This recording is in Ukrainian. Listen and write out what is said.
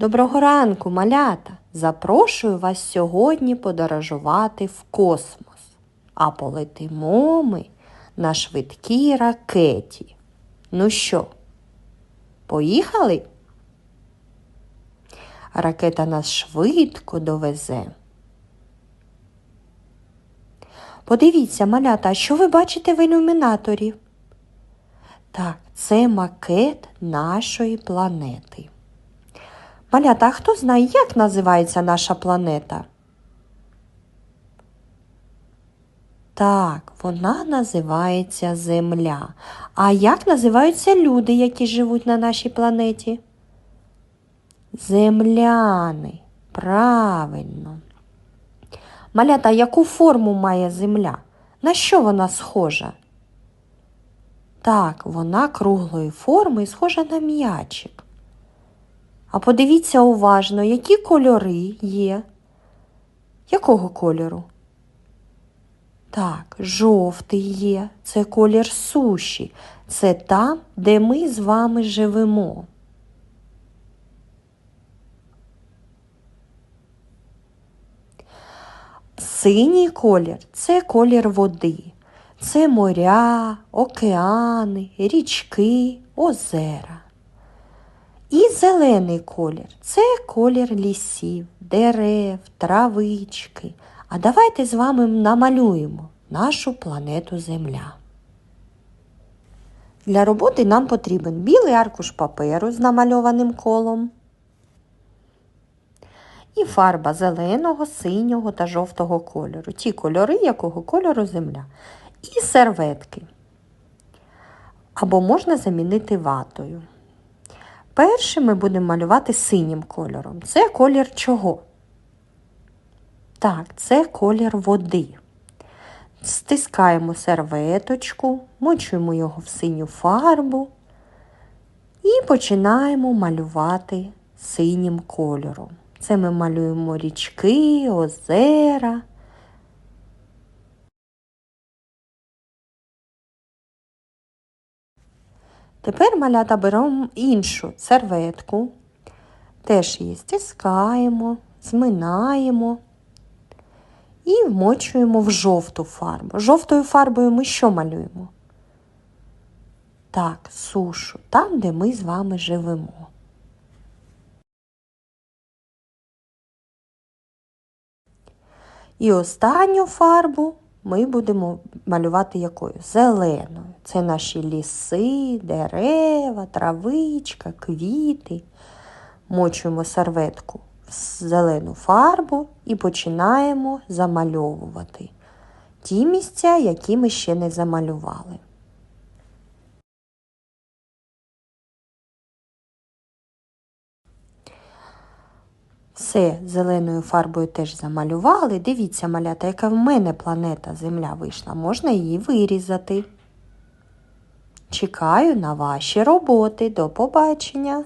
Доброго ранку, малята! Запрошую вас сьогодні подорожувати в космос. А полетимо ми на швидкій ракеті. Ну що, поїхали? Ракета нас швидко довезе. Подивіться, малята, що ви бачите в ілюмінаторі? Так, це макет нашої планети. Малята, а хто знає, як називається наша планета? Так, вона називається Земля. А як називаються люди, які живуть на нашій планеті? Земляни. Правильно. Малята, яку форму має Земля? На що вона схожа? Так, вона круглої форми і схожа на м'ячик. А подивіться уважно, які кольори є. Якого кольору? Так, жовтий є. Це колір суші. Це там, де ми з вами живемо. Синій колір це колір води. Це моря, океани, річки, озера. І зелений колір це колір лісів, дерев, травички. А давайте з вами намалюємо нашу планету Земля. Для роботи нам потрібен білий аркуш паперу з намальованим колом і фарба зеленого, синього та жовтого кольору. Ті кольори, якого кольору земля. І серветки. Або можна замінити ватою. Перше ми будемо малювати синім кольором. Це колір чого? Так, це колір води. Стискаємо серветочку, мочуємо його в синю фарбу і починаємо малювати синім кольором. Це ми малюємо річки, озера. Тепер малята беремо іншу серветку, теж її стискаємо, зминаємо і вмочуємо в жовту фарбу. Жовтою фарбою ми що малюємо? Так, сушу, там, де ми з вами живемо. І останню фарбу ми будемо малювати якою? Зеленою. Це наші ліси, дерева, травичка, квіти. Мочуємо серветку в зелену фарбу і починаємо замальовувати ті місця, які ми ще не замалювали. Все зеленою фарбою теж замалювали. Дивіться, малята, яка в мене планета Земля вийшла. Можна її вирізати. Чекаю на ваші роботи. До побачення!